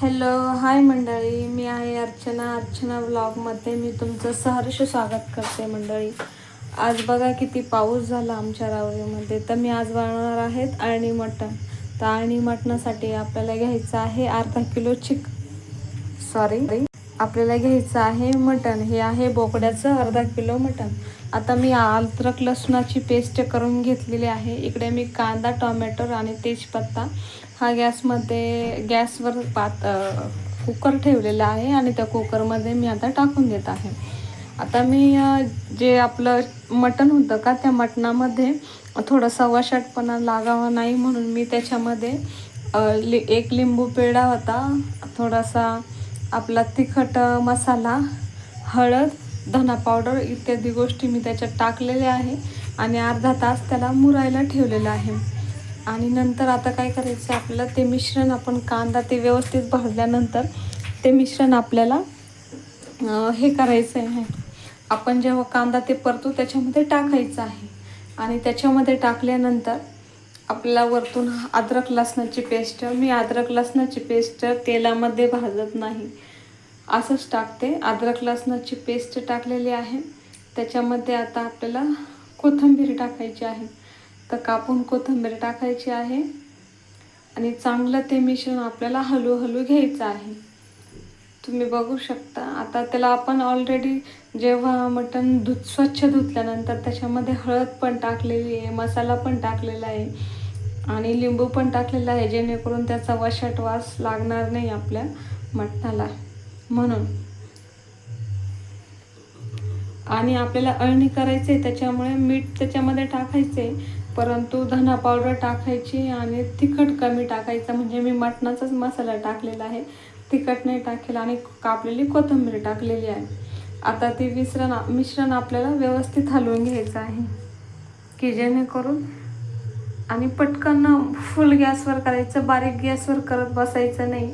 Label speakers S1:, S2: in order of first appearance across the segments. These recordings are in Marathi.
S1: हॅलो हाय मंडळी. मी आहे अर्चना. अर्चना ब्लॉगमध्ये मी तुमचं सहर्ष स्वागत करते मंडळी. आज बघा किती पाऊस झाला आमच्या रावरीमध्ये तर मी आज बनवणार आहेत अळणी मटण. तर अळणी मटणासाठी आपल्याला घ्यायचं आहे अर्धा किलो चिक. सॉरी आपल्याला घ्यायचं आहे मटण. हे आहे बोकड्याचं अर्धा किलो मटण. आता मी अद्रक लसणाची पेस्ट करून घेतलेली आहे. इकडे मी कांदा टोमॅटो आणि तेजपत्ता हा गॅसमध्ये गॅसवर पात कुकर ठेवलेला आहे आणि त्या कुकरमध्ये मी आता टाकून देत आहे. आता मी जे आपलं मटण होतं का त्या मटणामध्ये थोडासा वशाटपणा लागावा नाही म्हणून मी त्याच्यामध्ये लि एक लिंबू पेढा होता थोडासा आपला तिखट मसाला हळद धना पावडर इत्यादी गोष्टी मी त्याच्यात टाकलेल्या आहे आणि अर्धा तास त्याला मुरायला ठेवलेलं आहे. आणि नंतर आता काय करायचं आपल्याला? ते मिश्रण आपण कांदा ते व्यवस्थित भाजल्यानंतर ते मिश्रण आपल्याला हे करायचं आहे. आपण जेव्हा कांदा ते परतू त्याच्यामध्ये टाकायचं आहे. आणि त्याच्यामध्ये टाकल्यानंतर आपल्याला वरतून अद्रक लसणाची पेस्ट मी अद्रक लसणाची पेस्ट तेलामध्ये भाजत नाही. असंच टाकते. अद्रक लसणाची पेस्ट टाकलेली आहे. त्याच्यामध्ये आता आपल्याला कोथिंबीर टाकायची आहे. तर कापून कोथिंबीर टाकायची आहे. आणि चांगलं ते मिश्रण आपल्याला हळूहळू घ्यायचं आहे. तुम्ही बघू शकता. आता त्याला आपण ऑलरेडी जेव्हा मटण धुत स्वच्छ धुतल्यानंतर त्याच्यामध्ये हळद पण टाकलेली आहे मसाला पण टाकलेला आहे आणि लिंबू पण टाकलेला आहे जेणेकरून त्याचा वशाट वास लागणार नाही आपल्या मटणाला. म्हणून आणि आपल्याला अळणी करायचे त्याच्यामुळे मीठ त्याच्यामध्ये टाकायचे परंतु धना पावडर टाकायची आणि तिखट कमी टाकायचं. म्हणजे मी मटणाचाच मसाला टाकलेला आहे. तिखट नाही टाकेल आणि कापलेली कोथिंबीर टाकलेली आहे. आता ते मिश्रण मिश्रण आपल्याला व्यवस्थित हलवून घ्यायचं आहे. की जेणेकरून आणि पटकन फुल गॅसवर करायचं. बारीक गॅसवर करत बसायचं नाही.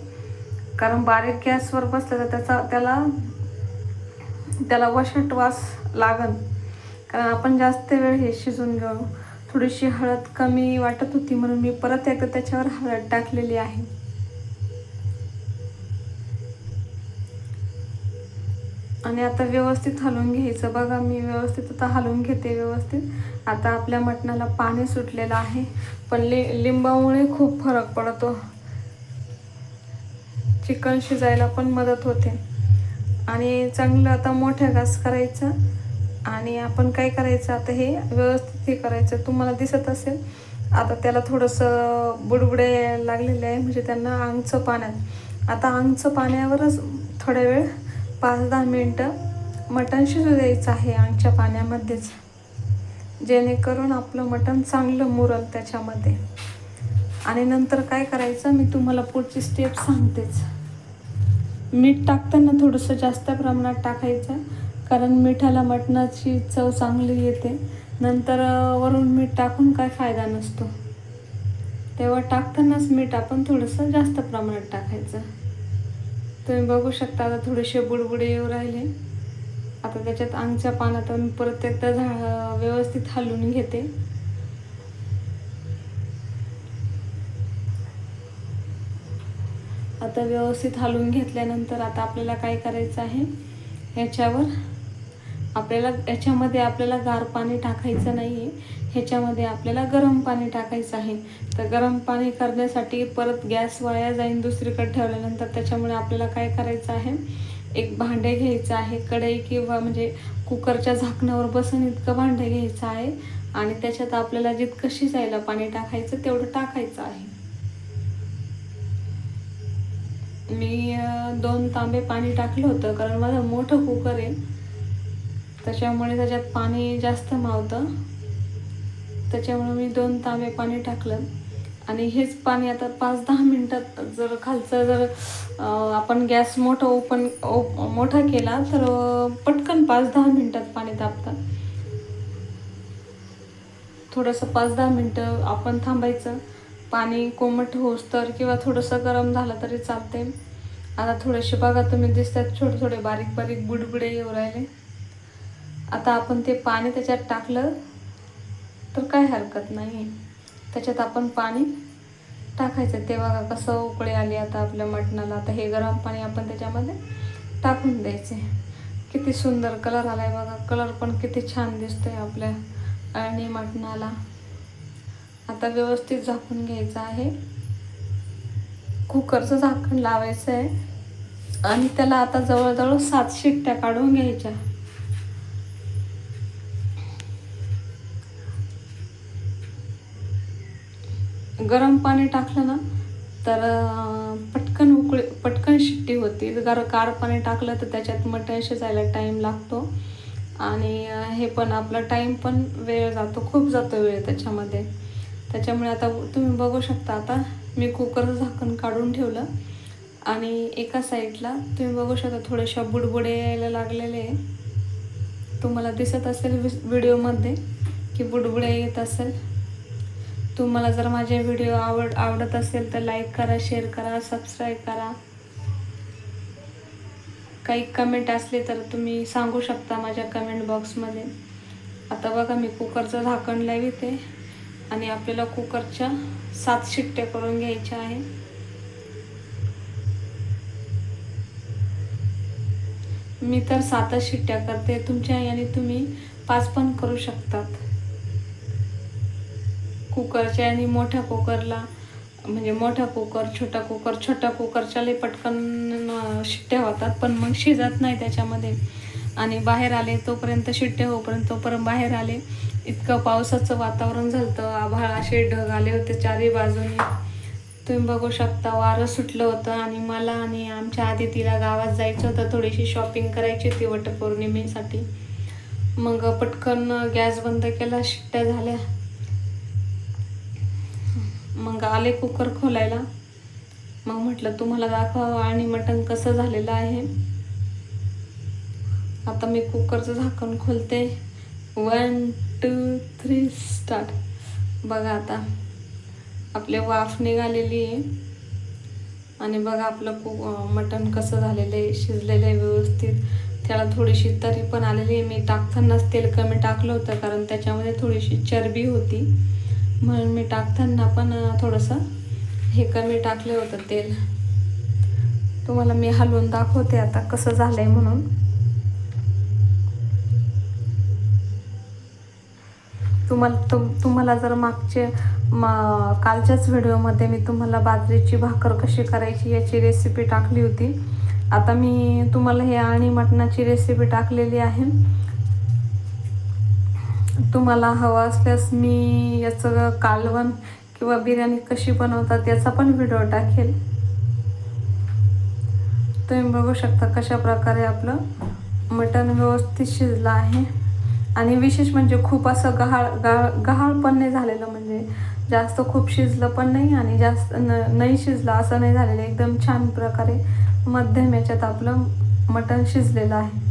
S1: कारण बारीक गॅसवर बसलं तर त्याचा त्याला त्याला वशट वास लागन. कारण आपण जास्त वेळ हे शिजून घेऊ. थोडीशी हळद कमी वाटत होती म्हणून मी परत एकदा त्याच्यावर हळद टाकलेली आहे. आणि आता व्यवस्थित हलवून घ्यायचं. बघा मी व्यवस्थित आता हलवून घेते व्यवस्थित. आता आपल्या मटणाला पाणी सुटलेलं आहे. पण लि लिंबामुळे खूप फरक पडतो. चिकन शिजायला पण मदत होते. आणि चांगलं आता मोठ्या घास करायचं. आणि आपण काय करायचं आता हे व्यवस्थित हे करायचं तुम्हाला दिसत असेल. आता त्याला थोडंसं बुडबुडे लागलेले आहे म्हणजे त्यांना आंगचं पाण्यात. आता आंगचं पाण्यावरच थोड्या वेळ पाच दहा मिनटं मटण शिजू द्यायचं आहे अंगच्या पाण्यामध्येच. जेणेकरून आपलं मटण चांगलं मुरल त्याच्यामध्ये. आणि नंतर काय करायचं मी तुम्हाला पुढची स्टेप सांगतेच. मीठ टाकताना थोडंसं जास्त प्रमाणात टाकायचं. कारण मिठाला मटणाची चव चांगली येते. नंतर वरून मीठ टाकून काय फायदा नसतो. तेव्हा टाकतानाच मीठ आपण थोडंसं जास्त प्रमाणात टाकायचं. तुम्ही बघू शकता आता थोडेसे बुडबुडे येऊ राहिले. आता त्याच्यात अंगच्या पानात मी परत एकदा झा व्यवस्थित हलवून घेते. आता व्यवस्थित हलवून घेतल्यानंतर आता आपल्याला काय करायचं आहे? ह्याच्यावर आपल्याला याच्यामध्ये आपल्याला गार पाणी टाकायचं नाही आहे ह्याच्यामध्ये आपल्याला गरम पाणी टाकायचं आहे. तर गरम पाणी करण्यासाठी परत गॅस वाया जाईन दुसरीकडे ठेवल्यानंतर त्याच्यामुळे आपल्याला काय करायचं आहे? एक भांडे घ्यायचं आहे कढई किंवा म्हणजे कुकरच्या झाकणावर बसून इतकं भांडं घ्यायचं आहे आणि त्याच्यात आपल्याला जितकं शिजायला पाणी टाकायचं तेवढं टाकायचं आहे. मी दोन तांबे पाणी टाकलं होतं कारण माझं मोठं कुकर आहे. त्याच्यामुळे त्याच्यात पाणी जास्त मावतं. त्याच्यामुळे मी दोन तांबे पाणी टाकलं. आणि हेच पाणी आता पाच दहा मिनटात जर खालचं जर आपण गॅस मोठं ओपन ओप मोठा केला तर पटकन पाच दहा मिनटात पाणी तापतं. थोडंसं पाच दहा मिनटं आपण थांबायचं. पाणी कोमट होस तर किंवा थोडंसं गरम झालं तरी चालते आता थोडेसे बघा तुम्ही दिसतात छोटे थोडे बारीक बारीक बुडबुडे येऊ राहिले. आता आपण ते पाणी त्याच्यात टाकलं तर काय हरकत नाही. त्याच्यात आपण पाणी टाकायचं. ते बघा कसं उकळी आली आता आपल्या मटणाला. आता हे गरम पाणी आपण त्याच्यामध्ये टाकून द्यायचे. किती सुंदर कलर आला आहे बघा. कलर पण किती छान दिसतो आहे आपल्या अळणी मटणाला. आता व्यवस्थित झाकून घ्यायचं आहे. कुकरचं झाकण लावायचं आहे आणि त्याला आता जवळजवळ सात शिट्ट्या काढून घ्यायच्या. गरम पाणी टाकलं ना तर पटकन उकळी पटकन शिट्टी होती. जर गार पाणी टाकलं तर त्याच्यात मटण शिजायला टाईम लागतो. आणि हे पण आपला टाईम पण वेळ जातो खूप जातो वेळ त्याच्यामध्ये. त्याच्यामुळे आता तुम्ही बघू शकता आता मी कुकरचं झाकण काढून ठेवलं. आणि एका साईडला तुम्ही बघू शकता थोड्याशा बुडबुडे यायला लागलेले आहे. तुम्हाला दिसत असेल व्हिडिओमध्ये की बुडबुडे येत असेल. तुम्हाला जर माझे व्हिडिओ आवड आवडत असेल तर लाईक करा शेअर करा सबस्क्राईब करा. काही कमेंट असले तर तुम्ही सांगू शकता माझ्या कमेंट बॉक्समध्ये आता बघा मी कुकरचं झाकण लाविते आणि आपल्याला कुकरच्या सात शिट्ट्या करून घ्यायच्या आहे. मी तर सातच शिट्ट्या करते. तुमच्या याने तुम्ही पाच पण करू शकतात. कुकरच्या आणि मोठ्या कुकरला म्हणजे मोठा कुकर छोटा कुकर छोटा कुकरच्या लई पटकन शिट्ट्या होतात पण मग शिजत नाही त्याच्यामध्ये. आणि बाहेर आले तोपर्यंत शिट्टे होईपर्यंत तोपर्यंत बाहेर आले. इतकं पावसाचं वातावरण झालं आभाळ असे ढग आले होते चारही बाजूने. तुम्ही बघू शकता वारं सुटलं होतं आणि मला आणि आमच्या आधी तिला गावात जायचं होतं. थोडीशी शॉपिंग करायची होती वटपौर्णिमेसाठी. मग पटकन गॅस बंद केला शिट्ट्या झाल्या. मग आले कुकर खोलायला. मग म्हटलं तुम्हाला दाखवावं आणि मटण कसं झालेलं आहे? आता मी कुकरचं झाकण खोलते. वन टू थ्री स्टार्ट बघा आता. आपले वाफ निघालेली आहे. आणि बघा आपलं कु मटण कसं झालेलं आहे शिजलेलं आहे व्यवस्थित. त्याला थोडीशी तरी पण आलेली आहे. मी टाकतानाच तेल कमी टाकलं होतं कारण त्याच्यामध्ये थोडीशी चरबी होती. म्हणून मी टाकताना पण थोडंसं हे कमी टाकलं होतं तेल. तुम्हाला मी हलवून दाखवते आता कसं झालंय म्हणून. तुम्हाला तुम तुम्हाला जर मागचे मा कालच्याच व्हिडिओमध्ये मी तुम्हाला बाजरीची भाकर कशी करायची याची रेसिपी टाकली होती. आता मी तुम्हाला हे आणि मटणाची रेसिपी टाकलेली आहे. तुम्हाला हवं असल्यास मी याचं कालवण किंवा बिर्याणी कशी बनवतात याचा पण व्हिडिओ टाकेल. तुम्ही बघू शकता कशा प्रकारे आपलं मटण व्यवस्थित शिजलं आहे. आणि विशेष म्हणजे खूप असं गहाळ गाळ गहाळ पण नाही झालेलं म्हणजे जास्त खूप शिजलं पण नाही आणि जास्त न नाही शिजलं असं नाही झालेलं. एकदम छान प्रकारे मध्यम याच्यात आपलं मटण शिजलेलं आहे.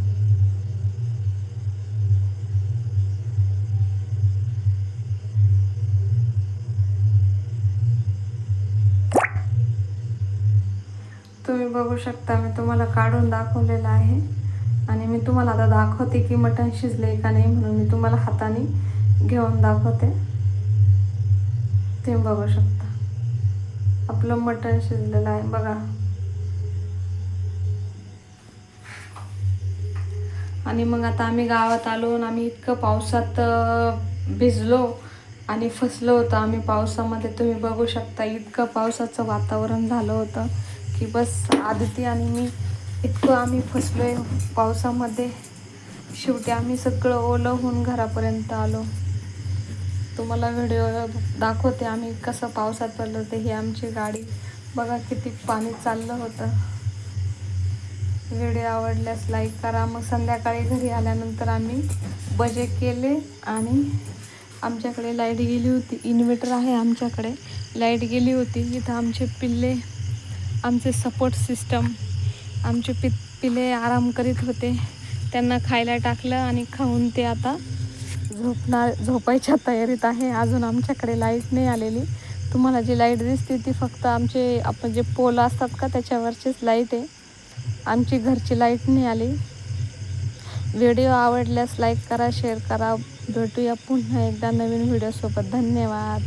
S1: तुम्ही बघू शकता मी तुम्हाला काढून दाखवलेलं आहे. आणि मी तुम्हाला आता दाखवते की मटण शिजले का नाही म्हणून मी तुम्हाला हाताने घेऊन दाखवते. तुम्ही बघू शकता. आपलं मटण शिजलेलं आहे बघा. आणि मग आता आम्ही गावात आलो आणि आम्ही इतकं पावसात भिजलो आणि फसलो होतो आम्ही पावसामध्ये. तुम्ही बघू शकता इतकं पावसाचं वातावरण झालं होतं. की बस आदिती आणि मी इतकं आम्ही फसलोय. पावसामध्ये शेवटी आम्ही सगळं ओलं होऊन घरापर्यंत आलो. तुम्हाला व्हिडिओ दाखवते आम्ही कसं पावसात पडलं ते ही आमची गाडी. बघा किती पाणी चाललं होतं. व्हिडिओ आवडल्यास लाईक करा. मग संध्याकाळी घरी आल्यानंतर आम्ही बजे केले आणि आमच्याकडे लाइट गेली होती. इन्व्हर्टर आहे आमच्याकडे. लाइट गेली होती. इथं आमचे पिल्ले आमचे सपोर्ट सिस्टम आमचे पि पिले आराम करीत होते. त्यांना खायला टाकलं आणि खाऊन ते आता झोपणार झोपायच्या तयारीत आहे. अजून आमच्याकडे लाइट नाही आलेली. तुम्हाला जी लाइट दिसते ती फक्त आमचे आपण जे पोल असतात का त्याच्यावरचीच लाइट आहे. आमची घरची लाइट नाही आली. व्हिडिओ आवडल्यास लाईक करा शेअर करा. भेटूया पुन्हा एकदा नवीन व्हिडिओसोबत धन्यवाद.